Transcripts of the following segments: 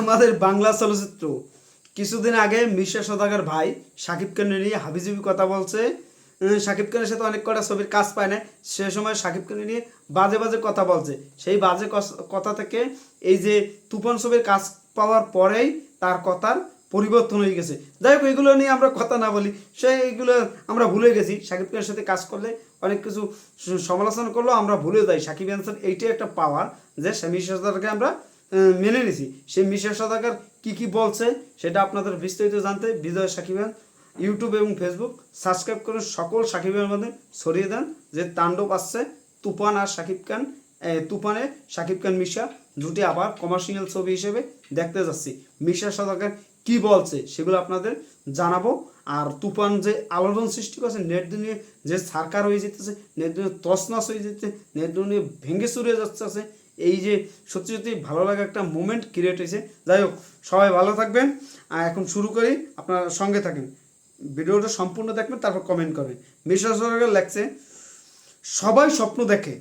আমাদের বাংলা চলচ্চিত্র। কিছুদিন আগে মিশা সদাগর ভাই সাকিব খানের নিয়ে হাবিজাবি কথা বলছে। সাকিব খানের সাথে অনেক কটা ছবির কাজ পায় না, সে সময় সাকিব খানের নিয়ে বাজে বাজে কথা বলছে। সেই বাজে কথা থেকে এই যে তুফান ছবির কাজ পাওয়ার পরেই তার কথার পরিবর্তন হয়ে গেছে। যাই হোক, এগুলো নিয়ে আমরা কথা না বলি সে এইগুলো আমরা ভুলে গেছি। সাকিব খানের সাথে কাজ করলে অনেক কিছু সমালোচনা করলেও আমরা ভুলে যাই। সাকিব খানের এইটাই একটা পাওয়ার যে সে মিশা সদাগরকে আমরা মেনে নিছি। সেই মিশা সদাগর কি কি বলছে সেটা আপনাদের বিস্তারিত জানতে বিজয় সাকিবের ইউটিউব এবং ফেসবুক সাবস্ক্রাইব করে সকল সাকিবের মধ্যে ছড়িয়ে দেন যে তাণ্ডব আসছে তুফান আর সাকিব খান তুফানে সাকিব খান মিশা দুটি আবার কমার্শিয়াল ছবি হিসেবে দেখতে যাচ্ছি। মিশা সদাগর কি বলছে সেগুলো আপনাদের জানাব। আর তুফান যে আলোড়ন সৃষ্টি করছে, নেট দুনিয়ে যে সারকার হয়ে যেতেছে, নেট দুনিয়ে তসনস হয়ে যেতেছে, নেট দুনিয়ে ভেঙে চুরে যাচ্ছে এই যে সত্যি সত্যি ভালো লাগা একটা মোমেন্ট ক্রিয়েট হয়েছে। যাই হোক, সবাই ভালো থাকবেন। আর এখন শুরু করি, আপনার সঙ্গে থাকেন। ভিডিওটা সম্পূর্ণ দেখবেন, তারপর কমেন্ট করবেন। মিশা সরকার লেখছে, সবাই স্বপ্ন দেখে।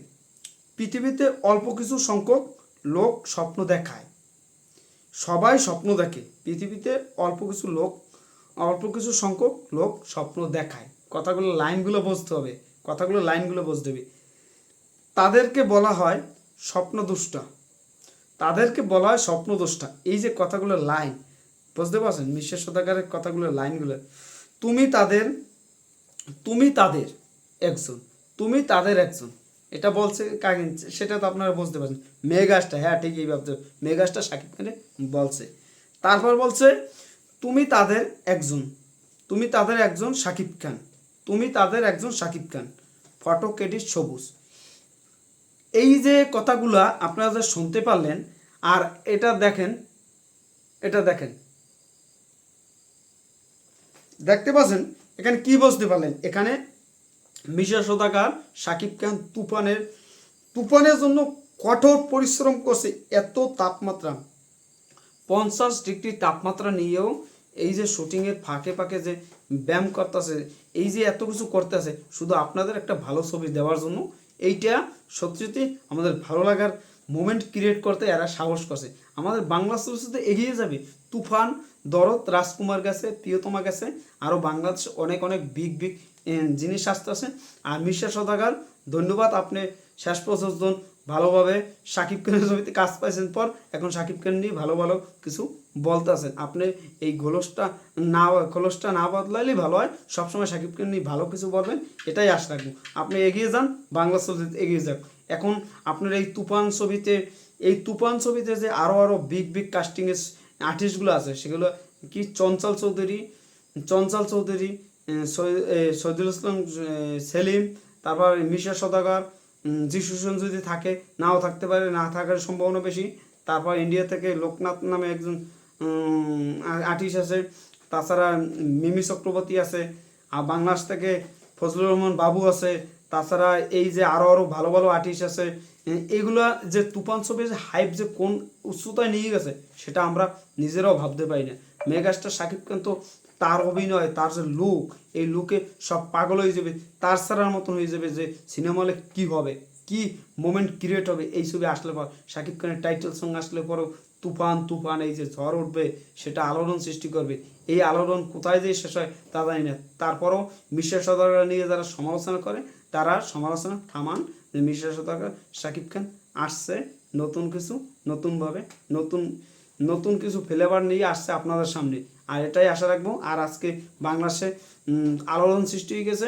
পৃথিবীতে অল্প কিছু সংখ্যক লোক স্বপ্ন দেখায়। সবাই স্বপ্ন দেখে। পৃথিবীতে অল্প কিছু লোক, অল্প কিছু সংখ্যক লোক স্বপ্ন দেখায়। কথাগুলো লাইনগুলো বুঝতে হবে। কথাগুলো লাইনগুলো বুঝতে হবে। তাদেরকে বলা হয় স্বপ্নদুষ্টা। তাদেরকে বলা হয় স্বপ্নদোষটা। এই যে কথাগুলো লাইন, বুঝতে পারছেন? মিশ্র সদাগারের কথাগুলো লাইনগুলো। তুমি তাদের তুমি তাদের একজন, তুমি তাদের একজন। এটা বলছে কাকে? সেটা তো আপনারা বুঝতে পারছেন। মেগাসটা হ্যাঁ ঠিকই ভাবতে মেগাসটা সাকিব খানে বলছে। তারপর বলছে, তুমি তাদের একজন, তুমি তাদের একজন সাকিব খান, তুমি তাদের একজন সাকিব খান। ফটো, ক্রেডিট, সবুজ। এই যে কথাগুলা আপনারা যে শুনতে পারলেন, আর এটা দেখেন এটা দেখেন। দেখতে পাচ্ছেন? এখানে কি বুঝতে পারলেন? এখানে মিশা সদাকার, সাকিব খান তুফানের তুফানের জন্য কঠোর পরিশ্রম করছে এত তাপমাত্রা। পঞ্চাশ ডিগ্রি তাপমাত্রা নিয়েও এই যে শুটিংয়ের ফাঁকে ফাঁকে যে ব্যায়াম করতেছে, এই যে এত কিছু করতেছে, শুধু আপনাদের একটা ভালো ছবি দেওয়ার জন্য এইটা সত্যি সত্যি আমাদের ভালো লাগার মোমেন্ট ক্রিয়েট করতে এরা সাহস করছে। আমাদের বাংলা চলচ্চিত্রে এগিয়ে যাবে। তুফান, দরদ, রাজকুমার গেছে প্রিয়তমা গেছে আরও বাংলাদেশে অনেক অনেক বিগ বিগ জিনিস আসতে আছে। আর মিশা সদাগার, ধন্যবাদ আপনি শেষ পর্যন্ত ভালোভাবে সাকিব খানের ছবিতে কাজ পাইছেন পর, এখন সাকিব খান নিয়ে ভালো ভালো কিছু বলতে আছেন আপনি এই গোলসটা না খোলসটা না বদলাইলেই ভালো হয়। সবসময় সাকিবকে নিয়ে ভালো কিছু বলবেন এটাই আশা রাখব। আপনি এগিয়ে যান বাংলা ছবিতে এগিয়ে যাক। এখন আপনার এই তুফান ছবিতে এই তুফান ছবিতে যে আরও আরও বিগ বিগ কাস্টিংয়ের আর্টিস্টগুলো আছে সেগুলো কি চঞ্চল চৌধুরী চঞ্চল চৌধুরী আহ, সৈ- এ, শহীদুল ইসলাম সেলিম তারপর মিশা সদাগর যিশু যদি থাকে নাও থাকতে পারে না থাকার সম্ভাবনা বেশি। তারপর ইন্ডিয়া থেকে লোকনাথ নামে একজন আর্টিস্ট আছে, তাছাড়া মিমি চক্রবর্তী আছে আর বাংলাদেশ থেকে ফজলুর রহমান বাবু আছে, তাছাড়া এই যে আরও আরও ভালো ভালো আর্টিস্ট আছে এগুলা যে তুফান ছবির হাইপ যে কোন উচ্চতায় নিয়ে গেছে, সেটা আমরা নিজেরাও ভাবতে পারি না। মেগাস্টার শাকিব খান তো তার অভিনয়, তার যে লুক এই লুকে সব পাগল হয়ে যাবে তার ছাড়ার মতন হয়ে যাবে যে সিনেমা হলে কী হবে, কি মোমেন্ট ক্রিয়েট হবে, এই ছবি আসলে পর, শাকিব খানের টাইটেল সং আসলে পরেও তুফান তুফান, এই যে ঝড় উঠবে, সেটা আলোড়ন সৃষ্টি করবে। এই আলোড়ন কোথায় যে শেষ হয় তা জানি না। তারপরও মিশ্রা সদাগর নিয়ে যারা সমালোচনা করে, তারা সমালোচনা থামান যে মিশ্রা সদাগর শাকিব খান আসছে নতুন কিছু, নতুনভাবে, নতুন নতুন কিছু ফ্লেভার নিয়ে আসছে আপনাদের সামনে। আর এটাই আশা রাখব। আর আজকে বাংলাদেশে আলোড়ন সৃষ্টি হয়ে গেছে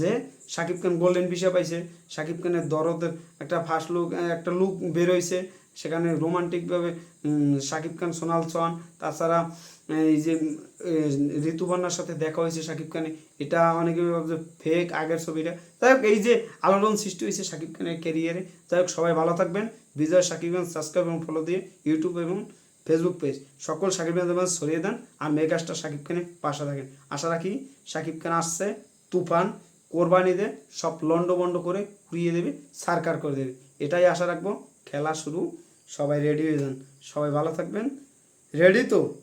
যে শাকিব খান গোল্ডেন ভিসা পাইছে। শাকিব খানের দরদের একটা ফার্স্ট লুক একটা লুক বেরোইছে সেখানে রোমান্টিকভাবে শাকিব খান, সোনাল চৌহান তাছাড়া এই যে ঋতুপর্ণার সাথে দেখা হয়েছে শাকিব খানে। এটা অনেকে ভাবছে ফেক আগের ছবিটা যাই হোক, এই যে আলোড়ন সৃষ্টি হয়েছে শাকিব খানের ক্যারিয়ারে যাই হোক, সবাই ভালো থাকবেন। বিজয় শাকিব খান সাবস্ক্রাইব এবং ফলো দিয়ে ইউটিউব এবং ফেসবুক পেজ সকল সাকিব খানের মাঝে ছড়িয়ে দেন আর মেগাস্টার শাকিব খানের পাশে থাকেন। আশা রাখি শাকিব খান আসছে, তুফান কোরবানি দে, সব লন্ড বন্ড করে কুড়িয়ে দেবে, সারকার করে দেবে। এটাই আশা রাখব। খেলা শুরু। সবাই রেডি হয়ে যান। সবাই ভালো থাকবেন। রেডি তো?